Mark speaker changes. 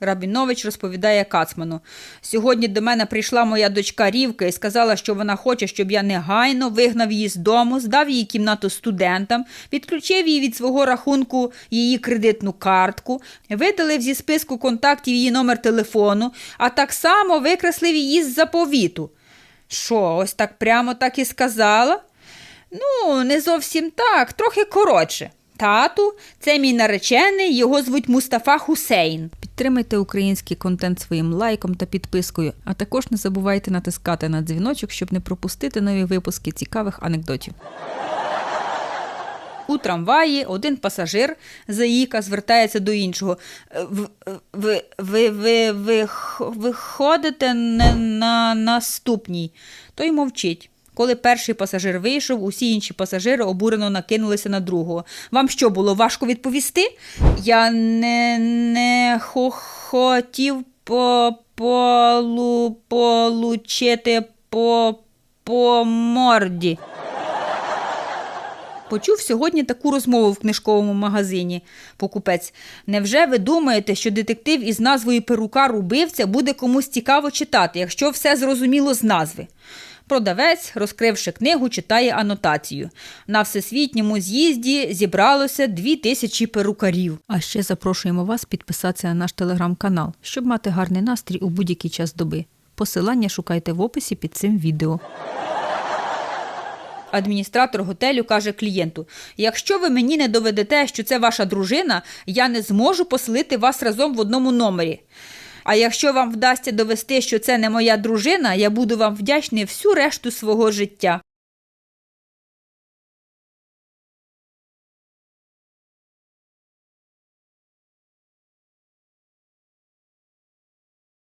Speaker 1: Рабінович розповідає Кацману. Сьогодні до мене прийшла моя дочка Рівка і сказала, що вона хоче, щоб я негайно вигнав її з дому, здав її кімнату студентам, відключив її від свого рахунку її кредитну картку, видалив зі списку контактів її номер телефону, а так само викреслив її з заповіту. Що, ось так прямо так і сказала? Ну, не зовсім так, трохи коротше. Тату, це мій наречений, його звуть Мустафа Хусейн. Підтримайте український контент своїм лайком та підпискою, а також не забувайте натискати на дзвіночок, щоб не пропустити нові випуски цікавих анекдотів. У трамваї один пасажир заїка звертається до іншого. «Е, В- Ви, ви, ви, ви, ви ходите на наступній. Той мовчить. Коли перший пасажир вийшов, усі інші пасажири обурено накинулися на другого. Вам що було важко відповісти? Я не, не хо- хотів по, полу, получити по, по морді. Почув сьогодні таку розмову в книжковому магазині. Покупець. Невже ви думаєте, що детектив із назвою Перукар убивця буде комусь цікаво читати, якщо все зрозуміло з назви? Продавець, розкривши книгу, читає анотацію. На всесвітньому з'їзді зібралося дві тисячі перукарів. А ще запрошуємо вас підписатися на наш телеграм-канал, щоб мати гарний настрій у будь-який час доби. Посилання шукайте в описі під цим відео. Адміністратор готелю каже клієнту: якщо ви мені не доведете, що це ваша дружина, я не зможу поселити вас разом в одному номері. А якщо вам вдасться довести, що це не моя дружина, я буду вам вдячний всю решту свого життя.